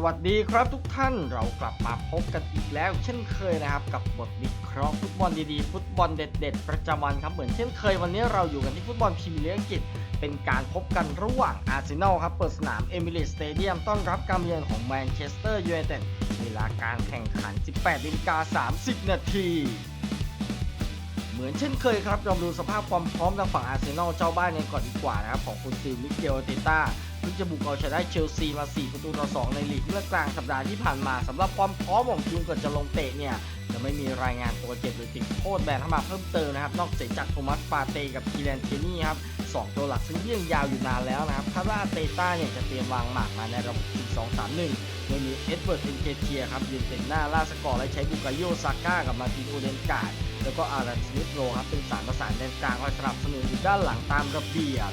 สวัสดีครับทุกท่านเรากลับมาพบกันอีกแล้ว เช่นเคยนะครับ กับบทวิเคราะห์ฟุตบอลดีๆ ฟุตบอลเด็ด ๆ ประจำวันครับเหมือนเช่นเคยวันนี้เราอยู่กันที่ฟุตบอลพรีเมียร์ลีกอังกฤษเป็นการพบกันระหว่างอาร์เซนอลครับ เปิดสนามเอมิเรตสเตเดียมต้อนรับการเยือนของแมนเชสเตอร์ยูไนเต็ดเวลาการแข่งขัน 18นาฬิกา30 นาทีเหมือนเช่นเคยครับเราดูสภาพความพร้อมทางฝั่งอาร์เซนอลเจ้าบ้านกันก่อนดีกว่านะครับของคุณซิลมิเกลเตต้า พิ่งจะบุกเอาชนะเชลซีมา 4 ประตูต่อ 2 ในลีกเมื่อกลางสัปดาห์ที่ผ่านมาสำหรับความพร้อมของทีมก่อนจะลงเตะเนี่ยจะไม่มีรายงานตัวเจ็บหรือติดโทษแบนเข้ามาเพิ่มเติมนะครับ นอกจากโทมัสปาเตกับคีแลนเทนี่ครับสองตัวหลักซึ่งเยี่ยงยาวอยู่นานแล้วนะครับคาดว่าเตต้าเนี่ยจะเตรียมวางหมากมาในระบบ4-2-3-1 โดยมีเอ็ดเวิร์ดเอนเคเทียครับยืนเป็นหน้าล่าสกอร์และใช้บุกาโยซาก้ากับมาตินโอเดนกาดแล้วก็อารันสมิธโรครับเป็นสารประสานแดนกลางคอยสนับสนุนอยู่ด้านหลังตามระเบียบ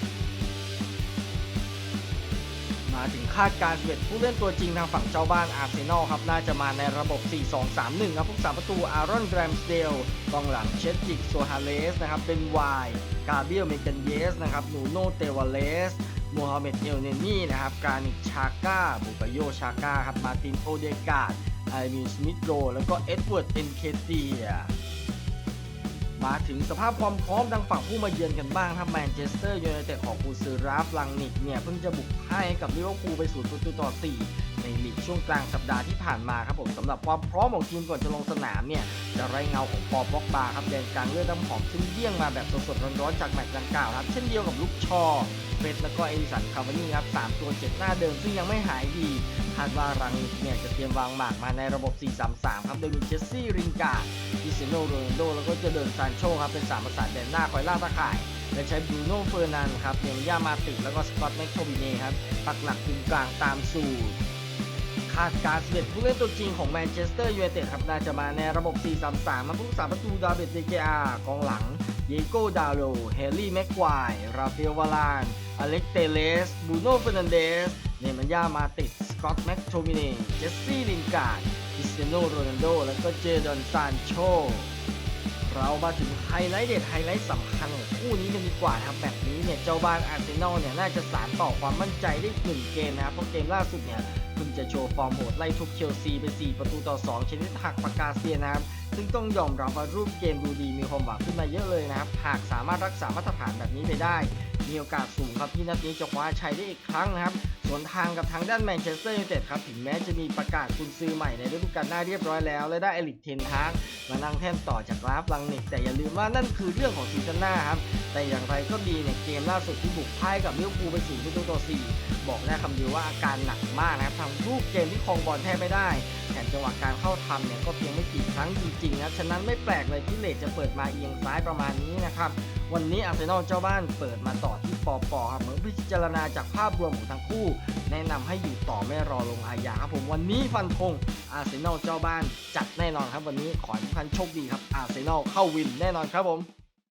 มาถึงคาดการณ์11ผู้เล่นตัวจริงทางฝั่งเจ้าบ้านอาร์เซนอลครับ น่าจะมาในระบบ 4-2-3-1 ครับผู้สาประตูอารอนแรมสเดลกองหลังเชดจิกโซฮาเลสนะครับเป็นวายกาเบียลเมกันเยสนะครับนูโนเตวาเลสโมฮัมเหม็ดเอลเนนี่นะครับกานิกชาก้าบุกาโยชาก้าครับมาตินโอเดกาดไอมินสมิธโรแล้วก็เอ็ดเวิร์ดเอนเคเตีย มาถึงสภาพความพร้อมทางฝั่งผู้มาเยือนกันบ้างครับแมนเชสเตอร์ยูไนเต็ดของกูซือราฟลังนิกเนี่ยเพิ่งจะบุกให้กับลิเวอร์พูลไปศูนย์ประตูต่อ 4 ในลีกช่วงกลางสัปดาห์ที่ผ่านมาครับผมสำหรับความพร้อมของทีมก่อนจะลงสนามเนี่ยจะไร้เงาของปอบ็อกบาครับแดนกลางเลือดน้ำหอมซึ่งเยี่ยงมาแบบสดๆร้อนๆจากแมตช์ดังกล่าวครับเช่นเดียวกับลุกชอเฟสแล้วก็เอลิสันคาร์วานี่ครับสามตัวเจ็ดหน้าเดิมซึ่งยังไม่หายดีคาดว่ารังนิกเนี่ยจะเตรียมวางหมากมาในระบบ 4-3-3 ครับ โดยมีเจสซี่ริงกาดิเตียโนโรนโด แล้วก็เจเดินซานโชครับ เป็นสามประสานแดนหน้าคอยล่าตะข่าย และใช้บรูโน่เฟอร์นันครับเนมย่ามาติแล้วก็สกอตแม็กโทบิเน่ครับ ปักหลักกึ่งกลางตามสูตรคาดการณ์11ผู้เล่นตัวจริงของแมนเชสเตอร์ยูไนเต็ดครับ น่าจะมาในระบบ 4-3-3 มาผู้สาประตูดาเบตเดเกอากองหลังเยโกดาโลเฮลี่แม็กควาย ราฟาเอลวาลาน อเล็กเตเลส บูโน่เฟอร์นันเดส เนมันย่ามาติกส กอตแม็กโทมิเน่ เจสซี่ลินการ์ดคริสเตียโนโรนัลโด แล้วก็เจดอนซานโช เรามาถึงไฮไลท์เด็ดไฮไลท์สำคัญของคู่นี้กันดีกว่าครับแบบนี้เนี่ย เจ้าบ้านอาร์เซนอลเนี่ย น่าจะสารต่อความมั่นใจได้หนึ่งเกมนะครับ เพราะเกมล่าสุดเนี่ยเพิ่งจะโชว์ฟอร์มโหดไล่ทุบเชลซีไป 4 ประตูต่อ 2 ชนิดหักปากกาเซียนนะครับ ซึ่งต้องยอมรับว่ารูปเกมดูดีมีความหวังขึ้นมาเยอะเลยนะครับ หากสามารถรักษามาตรฐานแบบนี้ไปได้ มีโอกาสสูงครับที่นัดนี้จะคว้าชัยได้อีกครั้งนะครับ สวนทางกับทางด้านแมนเชสเตอร์ยูไนเต็ดครับ ถึงแม้จะมีประกาศคุณซื้อใหม่ในฤดูกาลหน้าเรียบร้อยแล้ว และได้เอลิกเทนทากมานั่งแท่นต่อจากราฟลังนิก แต่อย่าลืมว่านั่นคือเรื่องของซีซั่นหน้าครับ แต่อย่างไรก็ดีเนี่ยเกมล่าสุดที่บุกพ่ายกับลิเวอร์พูลไป4ประตูต่อ4บอกได้คำเดียวว่าอาการหนักมากนะครับทางรูปเกมที่ครองบอลแทบไม่ได้แถมจังหวะการเข้าทำเนี่ยก็เพียงไม่กี่ครั้งจริงๆนะฉะนั้นไม่แปลกเลยที่เลดจะเปิดมาเอียงซ้ายประมาณนี้นะครับวันนี้อาร์เซนอลเจ้าบ้านเปิดมาต่อที่ปอปอครับเหมือนพิจารณาจากภาพรวมของทั้งคู่ แนะนำให้อยู่ต่อไม่รอลงอาญาครับผมวันนี้ฟันธงอาร์เซนอลเจ้าบ้านจัดแน่นอนครับวันนี้ขอให้ทุกท่านโชคดีครับอาร์เซนอลเข้าวินแน่นอนครับผม